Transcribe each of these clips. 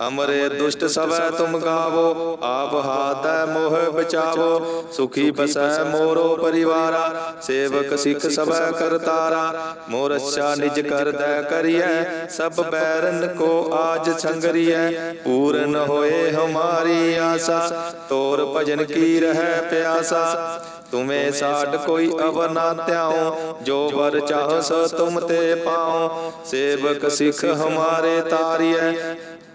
ਹਮਰੇ ਦੁਸ਼ਟ ਸਵੈ ਤੁਮ ਗਾਵੋ, ਆਪ ਹਾਥੈ ਮੋਹ ਬਚਾਵੋ, ਸੁਖੀ ਬਸੈ ਮੋਰੋ ਪਰਿਵਾਰਾ, ਸੇਵਕ ਸਿੱਖ ਸਵੈ ਕਰਤਾਰਾ ਮੋਰ ਅੱਛਾ ਨਿਜ ਕਰਦੈ ਕਰੀਐ, ਸਭ ਬੈਰਨ ਕੋ ਆਜ ਸੰਗਰੀਐ, ਪੂਰਨ ਹੋਏ ਹਮਾਰੀ ਆਸਾ, ਤੋਰ ਭਜਨ ਕੀ ਰਹਿ ਪਿਆਸਾ, ਤੁਮੇ ਸਾਡ ਕੋਈ ਅਵਰ ਨਾ ਧਿਆਉ, ਜੋ ਵਰ ਚਾਹ ਸੋ ਤੁਮ ਤੇ ਪਾਉ, ਸੇਵਕ ਸਿੱਖ ਹਮਾਰੇ ਤਾਰੀਐ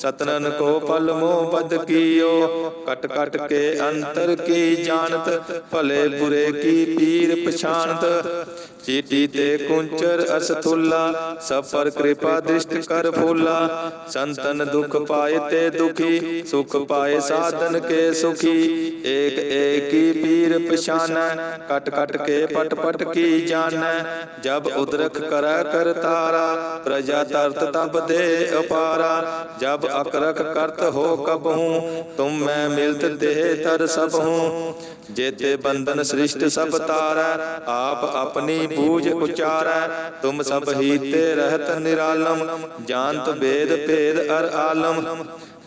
ਸਤਨਨ ਕੋ ਪਲ ਮੋਹ ਬਦ ਕੀਓ। ਕਟ ਕਟ ਕੇ ਅੰਤਰ ਕੀ ਜਾਣਤ, ਭਲੇ ਬੁਰੇ ਕੀ ਪੀਰ ਪਛਾਨਤ ਚੀਟੀ ਤੇ ਕੁੰਚਰ ਅਸਥੁੱਲਾ ਸਭ ਕਿਰਪਾ ਦ੍ਰਿਸ਼ਟ ਕਰ ਫੂਲਾ। ਸੰਤਨ ਦੁਖ ਪਾਏ ਤੇ ਦੁਖੀ, ਸੁਖ ਪਾਏ ਸਾਧਨ ਕੇ ਸੁਖੀ। ਏਕ ਏਕੀ ਪੀਰ ਪਛਾਨੈ, ਕਟ ਕਟ ਕੇ ਪਟ ਪਟ ਕੀ ਜਾਣੈ। ਜਬ ਉਦਰਖ ਕਰੈ ਕਰਤਾਰਾ ਪ੍ਰਜਾ ਤਰਤ ਤਬ ਦੇ ਅਪਾਰਾ। ਜਬ ਅਕਰਖ ਕਰਤ ਹੋ ਕਬਹੂ ਤੁਮ ਮੈਂ ਮਿਲਤ ਦੇਹ ਤਰ ਸਭ ਹੂੰ। ਜੇਤੇ ਬੰਧਨ ਸ੍ਰਿਸ਼ਟ ਸਭ ਤਾਰੈ, ਆਪ ਆਪਣੀ ਬੂਝ ਉਚਾਰੈ। ਤੁਮ ਸਭ ਹੀ ਤੇ ਰਹਿਤ ਨਿਰਾਲਮ, ਜਾਣਤ ਵੇਦ ਭੇਦ ਅਰ ਆਲਮ।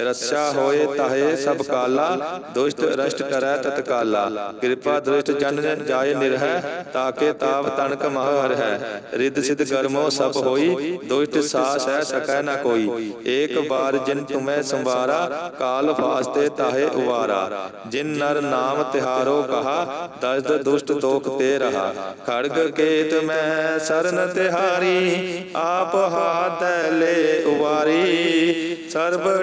ਰੱਛਾ ਹੋਏ ਤਾਹੇ ਸਭ ਕਾਲਾ, ਦੁਸ਼ਟ ਰਸ਼ਟ ਕਰੈ ਤਤਕਾਲਾ। ਕਿਰਪਾ ਦ੍ਰਿਸ਼ਟ ਜਨ ਜਾਏ ਨਿਰਹਿ, ਤਾਕੇ ਤਾਪ ਤਨਕ ਮਹ ਹਰ ਹੈ ਰਿੱਧ ਸਿਧ ਗਰਮੋ ਸਭ ਹੋਈ, ਦੁਸ਼ਟ ਸਾਸ ਹੈ ਸਕੈ ਨ ਕੋਈ। ਏਕ ਬਾਰ ਜਿਨ ਤੁਮੈ ਸੰਵਾਰਾ, ਕਾਲ ਫਾਸਤੇ ਤਾਹੇ ਉਵਾਰਾ। ਜਿਨ ਨਰ ਨਾਮ ਤਿਹਾਰੋ ਕਹਾ, ਦਸਦ ਦੁਸ਼ਟ ਤੋਖ ਤੇ ਰਹਾ। ਖੜਗ ਕੇਤ ਮੈਂ ਸਰਨ ਤਿਹਾਰੀ, ਆਪ ਹਾਥ ਲੈ ਉਵਾਰੀ। ਸਰਬ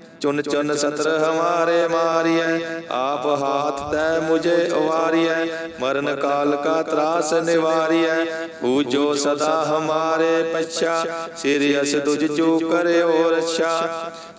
ਚੁਨ ਚੁਨ ਸਤਰ ਹਮਾਰੇ ਮਾਰੀਐ। ਆਪ ਹਾਥ ਤੈ ਮੁਝੇ ਉਵਾਰੀਐ। ਮਰਨ ਕਾਲ ਕਾ ਤਰਾਸ ਨਿਵਾਰੀਐ। ਪੂਜੋ ਸਦਾ ਹਮਾਰੇ ਪਛਾ। ਸਿਰ ਅਸ ਤੁਝ ਚੂ ਕਰਿਓ ਰਛਾ।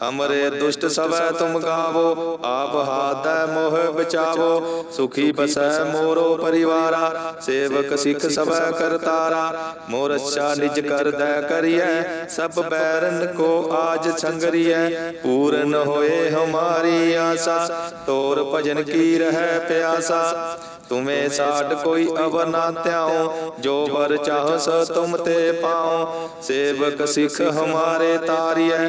ਹਮਰੇ ਦੁਸ਼ਟ ਸਭੈ ਤੁਮ ਗਾਵੋ ਆਪ ਹਾਥੈ ਮੋਹ ਬਚਾਵੋ ਸੁਖੀ ਬਸੈ ਮੋਰੋ ਪਰਿਵਾਰਾ ਸੇਵਕ ਸਿੱਖ ਸਭੈ ਕਰਤਾਰਾ ਮੋਰ ਅੱਛਾ ਨਿਜ ਕਰਦੈ ਕਰੀਐ ਸਭ ਬੈਰਨ ਕੋ ਆਜ ਸੰਗਰੀਐ ਪੂਰਨ ਹੋਏ ਹਮਾਰੀ ਆਸਾ ਤੋਰ ਭਜਨ ਕੀ ਰਹਿ ਪਿਆਸਾ ਤੁਮੇ ਸਾਡ ਕੋਈ ਅਵਰ ਨਾ ਧਿਆਉ ਜੋ ਵਰ ਚਾਹ ਸੋ ਤੁਮ ਤੇ ਪਾਉ ਸੇਵਕ ਸਿੱਖ ਹਮਾਰੇ ਤਾਰੀਐ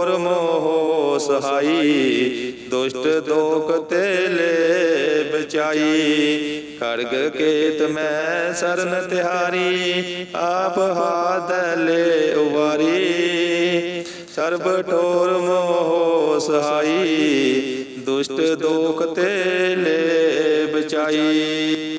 ਠੋਰ ਮੋਹ ਸਹਾਈ, ਦੁਸ਼ਟ ਦੋਖ ਤੇ ਲੈ ਬਚਾਈ ਖੜਗ ਕੇਤ ਮੈਂ ਸਰਨ ਤਿਹਾਰੀ, ਆਪ ਹਾਥ ਲੈ ਉਵਾਰੀ। ਸਰਬ ਠੋਰ ਮੋਹ ਸਹਾਈ, ਦੁਸ਼ਟ ਦੋਖ ਤੇ ਲੈ ਬਚਾਈ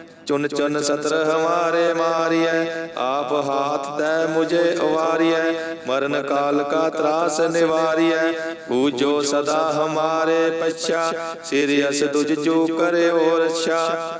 ਚੁਨ ਚੁਨ ਸਤਰ ਹਮਾਰੇ ਮਾਰੀਐ, ਆਪ ਹਾਥ ਤੈ ਮੁਝੇ ਉਵਾਰੀਐ ਮਰਨ ਕਾਲ ਕਾ ਤਰਾਸ ਨਿਵਾਰੀਐ। ਪੂਜੋ ਸਦਾ ਹਮਾਰੇ ਪਛਾ, ਸਿਰ ਅਸ ਤੁਜ ਜੋ ਕਰਿਓ ਰਛਾ।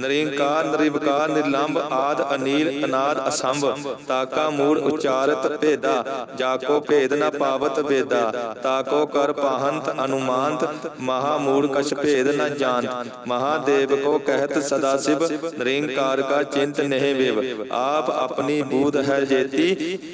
ਨਰਿੰਕਾਰ ਨਿਰਵਕਾਰ ਨਿਰਲੰਭ ਆਦ, ਅਨੀਲ, ਅਨਾਦ, ਅਸੰਭ, ਤਾਕਾ ਮੂੜ ਉਚਾਰਤ, ਭੇਦਾ, ਜਾਕੋ, ਭੇਦ ਨ ਪਾਵਤ, ਵੇਦਾ, ਤਾਕੋ, ਕਰ, ਪਾਹੰਤ, ਅਨੁਮਾਨਤ, ਮਹਾ ਮੂੜ ਕਛ, ਭੇਦ ਨ ਜਾਣਤ ਮਹਾਦੇਵ ਕੋ ਕਹਿਤ, ਸਦਾ ਸਿਵ ਨਿਰੰਕਾਰ ਕਾ ਚਿੰਤ, ਨਹਿ, ਵਿਵ, ਆਪ ਆਪਣੀ ਬੂਧ ਹੈ ਜੇਤੀ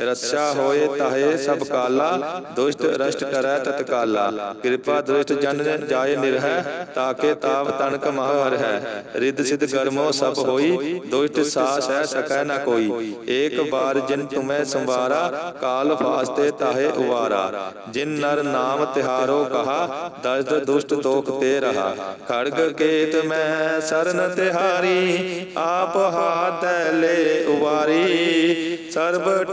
ਰੱਛਾ ਹੋਏ ਤਾਹੇ ਸਭ ਕਾਲਾ, ਦੁਸ਼ਟ ਰਸ਼ਟ ਕਰੈ ਤਤਕਾਲਾ ਕਿਰਪਾ ਦ੍ਰਿਸ਼ਟ ਜਨ ਜਾਏ ਨਿਰਹਿ, ਤਾਕੇ ਤਾਪ ਤਨਕ ਮਹ ਹਰ ਹੈ ਰਿੱਧ ਸਿਧ ਕਰਮੋ ਸਭ ਹੋਈ, ਦੁਸ਼ਟ ਸਾਸ ਹੈ ਸਕੈ ਨ ਕੋਈ। ਏਕ ਬਾਰ ਜਿਨ ਤੁਮੈ ਸੰਵਾਰਾ, ਕਾਲ ਫਾਸਤੇ ਤਾਹੇ ਉਵਾਰਾ। ਜਿਨ ਨਰ ਨਾਮ ਤਿਹਾਰੋ ਕਹਾ, ਦਸਦ ਦੁਸ਼ਟ ਦੋਖ ਤੇ ਰਹਾ। ਖੜਗ ਕੇਤ ਮੈਂ ਸਰਨ ਤਿਹਾਰੀ, ਆਪ ਹਾਥ ਲੈ ਉਵਾਰੀ। ਸਰਬ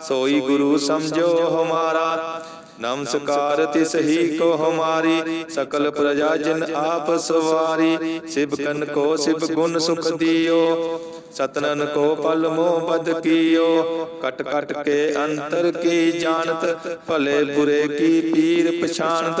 ਸੋਈ ਗੁਰੂ ਸਮਝੋ ਹਮਾਰਾ। ਨਮਸਕਾਰ ਤਿਸ ਹੀ ਕੋ ਹਮਾਰੀ, ਸਕਲ ਪ੍ਰਜਾ ਜਨ ਆਪ ਸਵਾਰੀ। ਸਿਵਕਨ ਕੋ ਸਿਵ ਗੁਣ ਸੁਖ ਦਿਓ, ਸਤਨਨ ਕੋ ਪਲ ਮੋਹ ਬਦ ਕੀਓ। ਕਟ ਕਟ ਕੇ ਅੰਤਰ ਕੀ ਜਾਣਤ, ਭਲੇ ਬੁਰੇ ਕੀ ਪੀਰ ਪਛਾਨਤ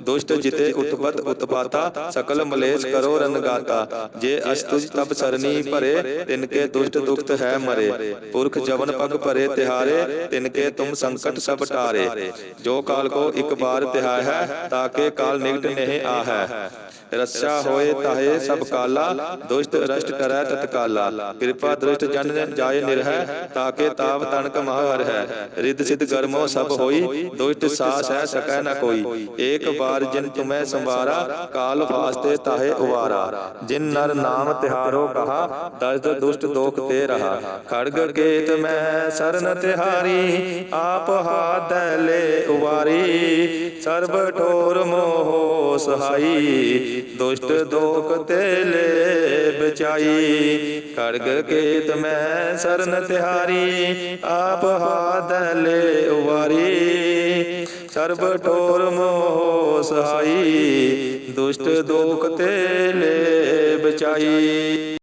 ਦੁਸ਼ਟ ਜਿਤੇ ਮਲੇਸ਼ ਕਰੋ ਰਨਗਾਤਾ ਜੇ ਅਸਤੁਜ ਤਬ ਸਰਨੀ ਭਰੇ ਤਿਨਕੇ ਦੁਸ਼ਟ ਦੁਖਤ ਹੈ ਮਰੇ। ਪੁਰਖ ਜਵਨ ਪਗ ਭਰੇ ਤਿਹਾਰੇ ਤਿਨਕੇ ਤੁਮ ਸੰਕਟ ਸਭ ਟਾਰੇ। ਜੋ ਕਾਲ ਕੋ ਇੱਕ ਬਾਰ ਤਿਹਾਇ ਹੈ ਤਾਕੇ ਕਾਲ ਨਿਕਟ ਨਹੀਂ ਆ ਰੱਸਾ ਕਾਲਾ ਦੁਸ਼ਟ ਰਸ਼ਟ ਕਰੈ ਤਤਕਾਲਾ। ਕਿਰਪਾ ਦ੍ਰਿਸ਼ਟ ਜਨ ਜਾਏ ਨਿਰਹਿ ਤਾਕੇ ਤਾਪ ਤਨਕ ਮਹਰ ਹੈ ਰਿੱਧ ਸਿਧ ਗਰਮੋ ਸਭ ਹੋਈ ਦੁਸ਼ਟ ਸਾਸ ਹੈ ਸਕੈ ਨ ਕੋਈ ਏਕ ਬਾਰ ਜਿਨ ਤੁਮੈ ਸੰਵਾਰਾ ਕਾਲ ਫਾਸਤੇ ਤਾਹੇ ਉਵਾਰਾ। ਜਿਨ ਨਰ ਨਾਮ ਤਿਹਾਰੋ ਕਹਾ, ਦਰਦ ਦੁਸ਼ਟ ਦੋਖ ਤੇ ਰਹਾ। ਖੜਗ ਕੇਤ ਮੈਂ ਸਰਨ ਤਿਹਾਰੀ, ਆਪ ਹਾਥ ਲੈ ਉਵਾਰੀ। ਸਰਬ ਠੋਰ ਮੋਹ ਸਹਾਈ, ਦੁਸ਼ਟ ਦੋਖ ਤੇ ਲੈ ਬਚਾਈ। ਖੜਗ ਕੇਤ ਮੈਂ ਸਰਨ ਤਿਹਾਰੀ, ਆਪ ਹਾਥ ਲੈ ਉਵਾਰੀ। ਸਰਬ ਠੋਰ ਮੋਹ ਸਹਾਈ ਦੁਸ਼ਟ ਦੋਖ ਤੇ ਲੈ ਬਚਾਈ